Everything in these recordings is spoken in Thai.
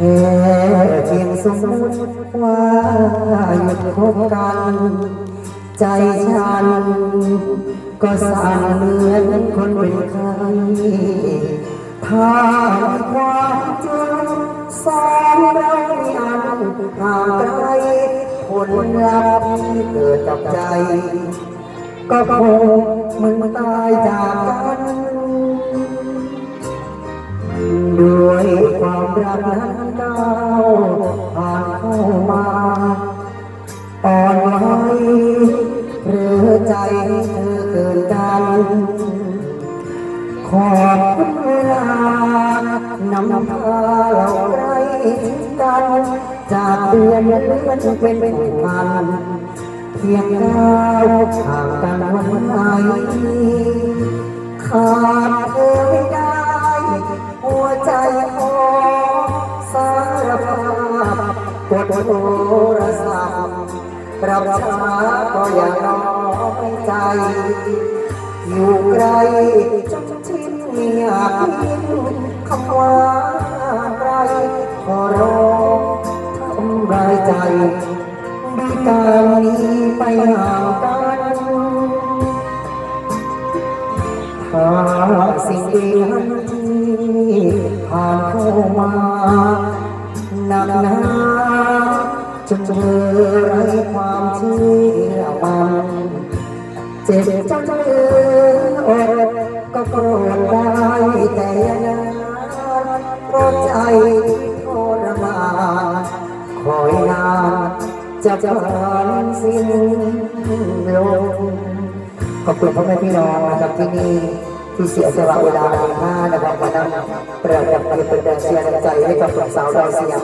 เพียงสมมติว่าหยุดคบกัน ใจฉัน ก็สั่นเหมือนคนเป็นใครถ้าความจริงสองเราไม่อันห่างไกลผลลัพธ์ที่เกิดกับใจ ก็คงมึงตายจาก รักนั้นก้าวผ่านเข้ามาอ่อนไหวหรือใจเธอเกินกันขอบเวลานำพาเราไกลชิดกัน จากเดือนเดือนเป็นเป็นพันเพียงก้าห่างกันวันไหนขาด กดโทรศัพท์รับช้าก็อย่าน้อยใจ อยู่ไกลจนทิ้งไม่อยพินคำว่าไรขอร้องทำรายใจด้วยการนี้ไปห่างกันถ้าสิ่งดีนั้นที่ผ่านเข้ามา จนเธอไร้ความเชื่อมันเจ็บจนเลือดก็โกรธได้แต่ยังนั้นเพราะใจทรมานคอยนานจะผ่านสิ้นลงขอบคุณพ่อแม่พี่น้องนะครับที่นี่ที่เสียสละเวลาในห้านะครับมาน ชียร์แรงใจให้กับสาวดาวเสียง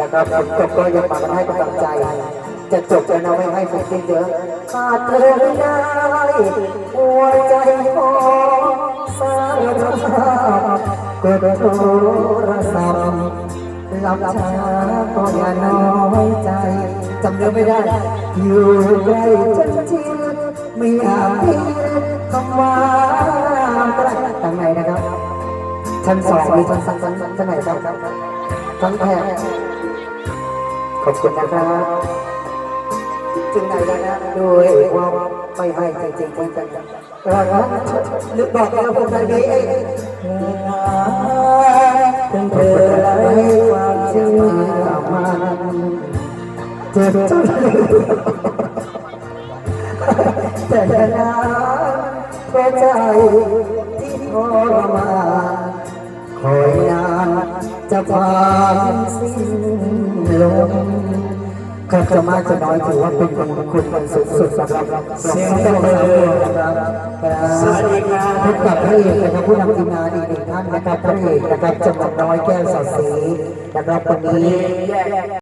นะครับผมก็ก็ยังมาให้กำลังใจ จะจบจะเอาไว้ให้ผมเยอะขาดเธอไม่ได้หัวใจพอสารภาพก็โทรศัพท์รับช้าก็อย่าน้อยใจจำเนื้อไม่ได้ อยู่ใกล้ฉันชิน ชั้นสองหรือชั้นชั้นชั้นไหนครับชั้นแพทขอบคุณนะครับจึงไหนนะโด้วยควาไม่ให้จริงๆจริงจังรักนึกบอกแล้วผมใจดีเองเธอไร้ความเชื่อมันเจ็บจนแต่นานเพราะใจที่ทรมาน คอยนานจะผ่านสิ้นลมก็จะมากจะน้อยถือว่าเป็นบุญคุณมันสุดสุดสำหรับเสียงเจ้าเรือนะครับสวัสดีครับพบกับพระเอกนะครับผู้นำทีมงานอีกหนึ่งท่านนะครับพระเอกนะครับจังหวัดน้อยแก้วสอดศรีนะครับวันนี้